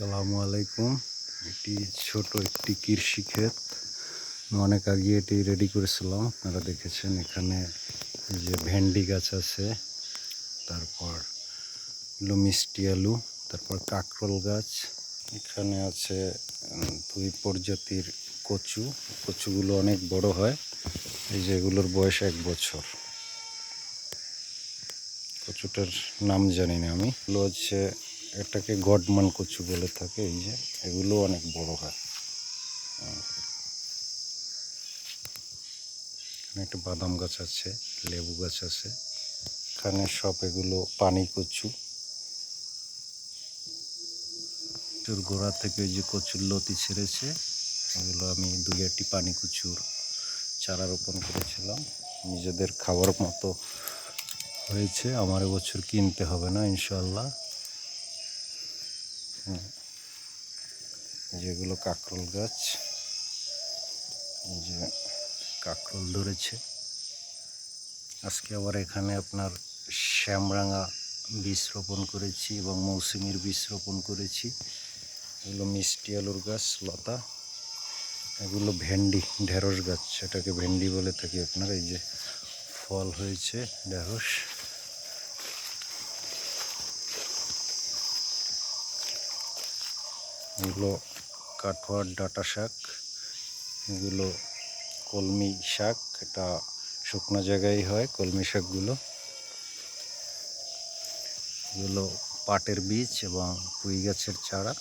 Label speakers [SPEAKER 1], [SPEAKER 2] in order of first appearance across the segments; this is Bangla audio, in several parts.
[SPEAKER 1] আসসালামু আলাইকুম। এটি ছোট একটি কৃষি ক্ষেত। অনেক আগে এটি রেডি করেছিলাম। আপনারা দেখেছেন এখানে যে ভেন্ডি গাছ আছে, তারপর হলো মিষ্টি আলু, তারপর কাকরোল গাছ। এখানে আছে দুই প্রজাতির কচু। কচুগুলো অনেক বড় হয়। এই যে এগুলোর বয়স এক বছর। কচুটার নাম জানি না আমি। এগুলো হচ্ছে এটাকে গডমান কচু বলে থাকে, এই যে, এগুলো অনেক বড় হয়। এখানে একটা বাদাম গাছ আছে, লেবু গাছ আছে, এখানে সব এগুলো পানি কচু। কচুর গোড়া থেকে যে কচুর লতি ছেড়েছে, এগুলো আমি দুই একটি পানি কচুর চারা রোপণ করেছিলাম। নিজেদের খাবার মতো হয়েছে, আমার এবছর কিনতে হবে না ইনশাল্লাহ। যেগুলো কাকরোল গাছ। যে কাকরোল ধরেছে। আজকে আবার এখানে আপনার শ্যামরাঙা বীজ রোপণ করেছি এবং মৌসুমির বীজ রোপণ করেছি। এগুলো মিষ্টি আলুর গাছ, লতা। এগুলো ভেন্ডি, ঢেঁড়স গাছ। সেটাকে ভেন্ডি বলে থাকি আপনার। এই যে ফল হয়েছে, ঢেঁড়স। এগুলো কাঠোয়ার ডাটা শাক, এগুলো কলমি শাক, এটা শুকনো জায়গায় হয় কলমি শাকগুলো। এগুলো পাটের বীজ এবং পুঁই গাছের চারা।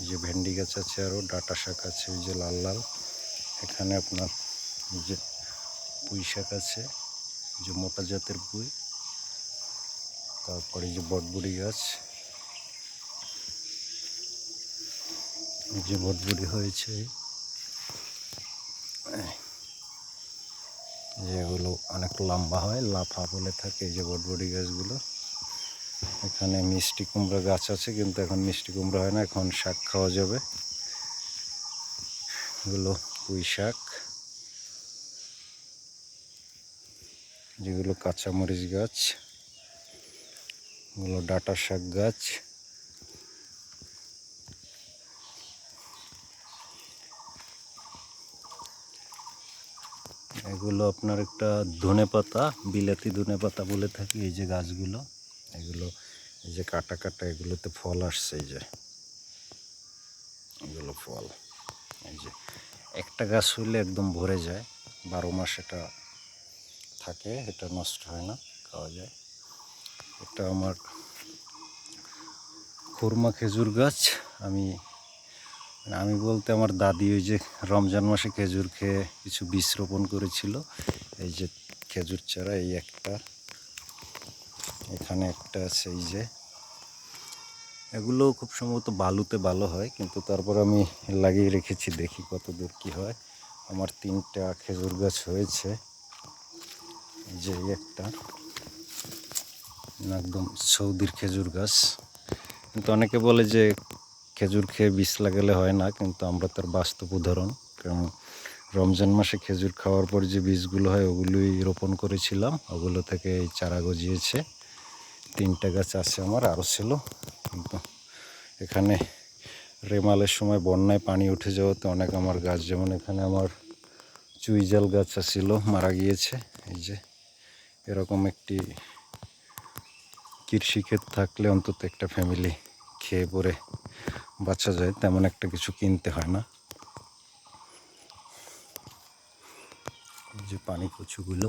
[SPEAKER 1] এই যে ভেন্ডি গাছ আছে আরও, ডাটা শাক আছে, ওই যে লাল লাল। এখানে আপনার যে পুঁই শাক আছে যে মোটা জাতের পুঁই। তারপরে যে বটবুড়ি গাছ। যে বটবুড়ি হয়েছে, যেগুলো অনেক লম্বা হয়, লাফা বলে থাকে যে বটবুড়ি গাছগুলো। এখানে মিষ্টি কুমড়া গাছ আছে, কিন্তু এখন মিষ্টি কুমড়া হয় না, এখন শাক খাওয়া যাবে। এগুলো পুঁই শাক। যেগুলো কাঁচামরিচ গাছ, এগুলো ডাটা শাক গাছ। এগুলো আপনার একটা ধনে পাতা, বিলাতি ধনে পাতা বলে থাকি, এই যে গাছগুলো, এগুলো, এই যে কাটা কাটা এগুলোতে ফল আসছে, এই যে, এগুলো ফল, এই যে, একটা গাছ হইলে একদম ভরে যায়, বারো মাস এটা থাকে, এটা নষ্ট হয় না, খাওয়া যায়। এটা আমার খুরমা খেজুর গাছ, আমি আমি বলতে আমার দাদি ওই যে রমজান মাসে খেজুর খেয়ে কিছু বীজ রোপণ করেছিল। এই যে খেজুর চারা, এই একটা। এখানে একটা আছে, এই যে। এগুলো খুব সম্ভবত বালুতে ভালো হয়, কিন্তু তারপর আমি লাগিয়ে রেখেছি, দেখি কত দূর কী হয়। আমার তিনটা খেজুর গাছ হয়েছে। যে একটা। একদম সৌদির খেজুর গাছ। কিন্তু অনেকে বলে যে খেজুর খেয়ে বিষ লাগালে হয় না, কিন্তু আমরা তার বাস্তব উদাহরণ। কারণ রমজান মাসে খেজুর খাওয়ার পর যে বীজগুলো হয়, ওগুলোই রোপণ করেছিলাম। ওগুলো থেকে এই চারা গজিয়েছে। তিনটা গাছ আছে আমার, আরও ছিল। কিন্তু এখানে রেমালের সময় বন্যায় পানি উঠে যাওয়াতে অনেক আমার গাছ, যেমন এখানে আমার চুইজাল গাছ ছিল মারা গিয়েছে। এই যে এরকম একটি কৃষিক্ষেত থাকলে অন্তত একটা ফ্যামিলি খেয়ে পরে বাচ্চা যায় তেমন একটা কিছু কিনতে হয় না। যে পানি কচুগুলো।